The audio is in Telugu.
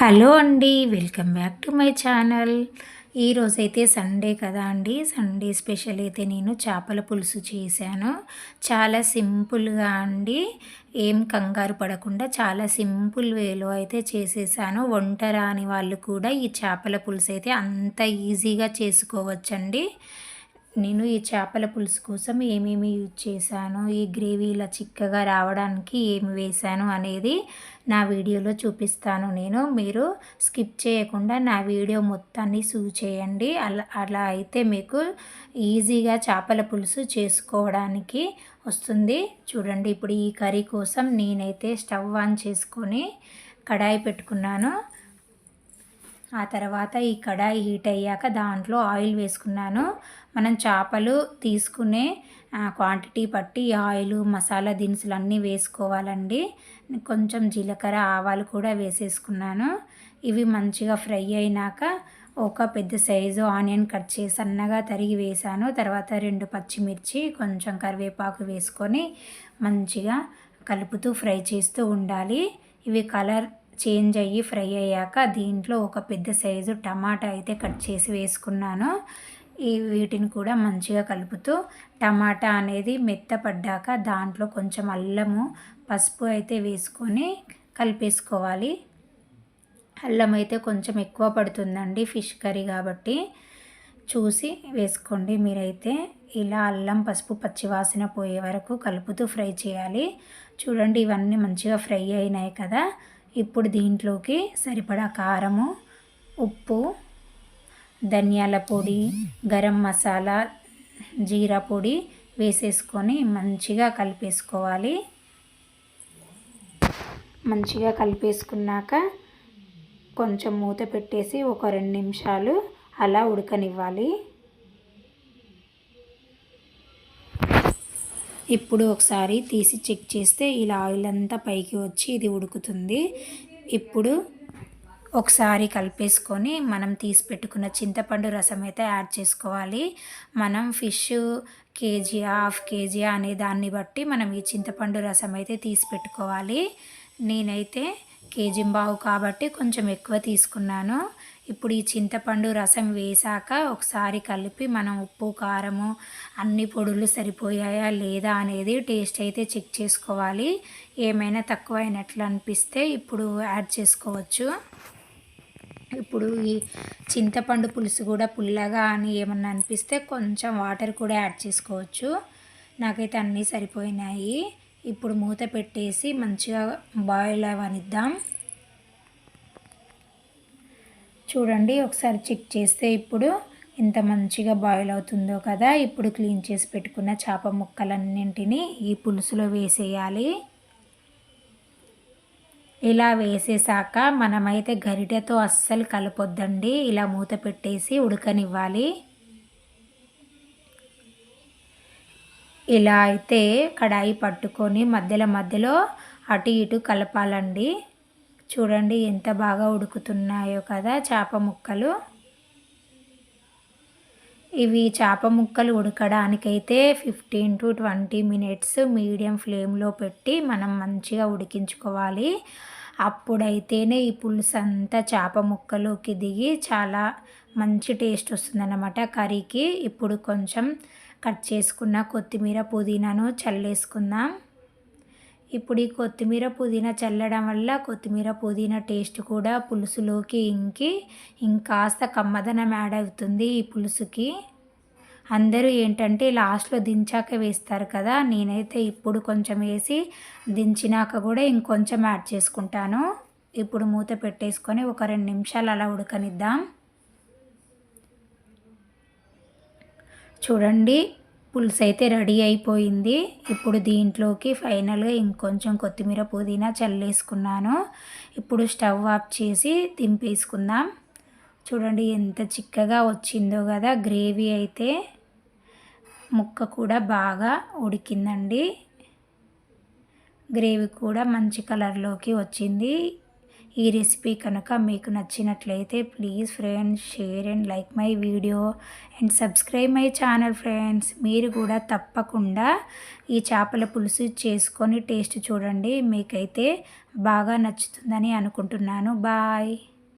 హలో అండి welcome back to my channel. ఈరోజైతే సండే కదా అండి. సండే స్పెషల్ అయితే నేను చేపల పులుసు చేశాను. చాలా సింపుల్గా అండి. ఏం కంగారు పడకుండా చాలా సింపుల్ వేలో అయితే చేసేసాను. వంట రాని వాళ్ళు కూడా ఈ చేపల పులుసు అయితే అంత ఈజీగా చేసుకోవచ్చండి. నేను ఈ చేపల పులుసు కోసం ఏమేమి యూజ్ చేశాను? ఈ గ్రేవీ ఇలా చిక్కగా రావడానికి ఏమి వేశాను అనేది నా వీడియోలో చూపిస్తాను. నేను మీరు స్కిప్ చేయకుండా నా వీడియో మొత్తాన్ని సూ చేయండి. అలా అలా అయితే మీకు ఈజీగా చేపల పులుసు చేసుకోవడానికి వస్తుంది. చూడండి ఇప్పుడు ఈ కర్రీ కోసం నేనైతే స్టవ్ ఆన్ చేసుకొని కడాయి పెట్టుకున్నాను. ఆ తర్వాత ఈ కడాయి హీట్ అయ్యాక దాంట్లో ఆయిల్ వేసుకున్నాను. మనం చేపలు తీసుకునే క్వాంటిటీ బట్టి ఆయిల్ మసాలా దినుసులు అన్నీ వేసుకోవాలండి. కొంచెం జీలకర్ర ఆవాలు కూడా వేసేసుకున్నాను. ఇవి మంచిగా ఫ్రై అయినాక ఒక పెద్ద సైజు ఆనియన్ కట్ చేసి సన్నగా తరిగి వేసాను. తర్వాత రెండు పచ్చిమిర్చి కొంచెం కరివేపాకు వేసుకొని మంచిగా కలుపుతూ ఫ్రై చేస్తూ ఉండాలి. ఇవి కలర్ చేంజ్ అయ్యి ఫ్రై అయ్యాక దీంట్లో ఒక పెద్ద సైజు టమాటా అయితే కట్ చేసి వేసుకున్నాను. ఈ వీటిని కూడా మంచిగా కలుపుతూ టమాటా అనేది మెత్తపడ్డాక దాంట్లో కొంచెం అల్లము పసుపు అయితే వేసుకొని కలిపేసుకోవాలి. అల్లం అయితే కొంచెం ఎక్కువ పడుతుందండి ఫిష్ కర్రీ కాబట్టి. చూసి వేసుకోండి మీరైతే. ఇలా అల్లం పసుపు పచ్చివాసన పోయే వరకు కలుపుతూ ఫ్రై చేయాలి. చూడండి ఇవన్నీ మంచిగా ఫ్రై అయినాయి కదా. ఇప్పుడు దీంట్లోకి సరిపడా కారము ఉప్పు ధనియాల పొడి గరం మసాలా జీరా పొడి వేసేసుకొని మంచిగా కలిపేసుకోవాలి. మంచిగా కలిపేసుకున్నాక కొంచెం మూత పెట్టేసి ఒక రెండు నిమిషాలు అలా ఉడకనివ్వాలి. ఇప్పుడు ఒకసారి తీసి చెక్ చేస్తే ఇలా ఆయిల్ అంతా పైకి వచ్చి ఇది ఉడుకుతుంది. ఇప్పుడు ఒకసారి కలిపేసుకొని మనం తీసి పెట్టుకున్న చింతపండు రసం అయితే యాడ్ చేసుకోవాలి. మనం ఫిష్ కేజీ హాఫ్ కేజీ అనే దాన్ని బట్టి మనం ఈ చింతపండు రసం అయితే తీసి పెట్టుకోవాలి. నేనైతే కేజీ బావు కాబట్టి కొంచెం ఎక్కువ తీసుకున్నాను. ఇప్పుడు ఈ చింతపండు రసం వేసాక ఒకసారి కలిపి మనం ఉప్పు కారము అన్ని పొడులు సరిపోయాయా లేదా అనేది టేస్ట్ అయితే చెక్ చేసుకోవాలి. ఏమైనా తక్కువైనట్లు అనిపిస్తే ఇప్పుడు యాడ్ చేసుకోవచ్చు. ఇప్పుడు ఈ చింతపండు పులుసు కూడా పుల్లగా అని ఏమన్నా అనిపిస్తే కొంచెం వాటర్ కూడా యాడ్ చేసుకోవచ్చు. నాకైతే అన్నీ సరిపోయినాయి. ఇప్పుడు మూత పెట్టేసి మంచిగా బాయిల్ అవనిద్దాం. చూడండి ఒకసారి చెక్ చేస్తే ఇప్పుడు ఎంత మంచిగా బాయిల్ అవుతుందో కదా. ఇప్పుడు క్లీన్ చేసి పెట్టుకున్న చేప ముక్కలన్నింటినీ ఈ పులుసులో వేసేయాలి. ఇలా వేసేసాక మనమైతే గరిటెతో అస్సలు కలపొద్దండి. ఇలా మూత పెట్టేసి ఉడకనివ్వాలి. ఇలా అయితే కడాయి పట్టుకొని మధ్యలో మధ్యలో అటు ఇటు కలపాలండి. చూడండి ఎంత బాగా ఉడుకుతున్నాయో కదా చేప ముక్కలు. ఇవి చేప ముక్కలు ఉడకడానికైతే fifteen to twenty minutes medium ఫ్లేమ్లో పెట్టి మనం మంచిగా ఉడికించుకోవాలి. అప్పుడైతేనే ఈ పులుసు అంతా చేప ముక్కలోకి దిగి చాలా మంచి టేస్ట్ వస్తుందన్నమాట కర్రీకి. ఇప్పుడు కొంచెం కట్ చేసుకున్న కొత్తిమీర పుదీనాను చల్లేసుకుందాం. ఇప్పుడు ఈ కొత్తిమీర పుదీనా చల్లడం వల్ల కొత్తిమీర పుదీనా టేస్ట్ కూడా పులుసులోకి ఇంకి ఇంకాస్త కమ్మదనం యాడ్ అవుతుంది ఈ పులుసుకి. అందరూ ఏంటంటే లాస్ట్లో దించాక వేస్తారు కదా నేనైతే ఇప్పుడు కొంచెం వేసి దించినాక కూడా ఇంకొంచెం యాడ్ చేసుకుంటాను. ఇప్పుడు మూత పెట్టేసుకొని ఒక రెండు నిమిషాలు అలా ఉడకనిద్దాం. చూడండి పులుసు అయితే రెడీ అయిపోయింది. ఇప్పుడు దీంట్లోకి ఫైనల్గా ఇంకొంచెం కొత్తిమీర పుదీనా చల్లేసుకున్నాను. ఇప్పుడు స్టవ్ ఆఫ్ చేసి దింపేసుకుందాం. చూడండి ఎంత చిక్కగా వచ్చిందో కదా గ్రేవీ అయితే. ముక్క కూడా బాగా ఉడికిందండి. గ్రేవీ కూడా మంచి కలర్లోకి వచ్చింది. ఈ రెసిపీ కనుక మీకు నచ్చినట్లయితే please friends share and like my video and subscribe my channel friends. మీరు కూడా తప్పకుండా ఈ చేపల పులుసు చేసుకొని టేస్ట్ చూడండి. మీకైతే బాగా నచ్చుతుందని అనుకుంటున్నాను. బాయ్.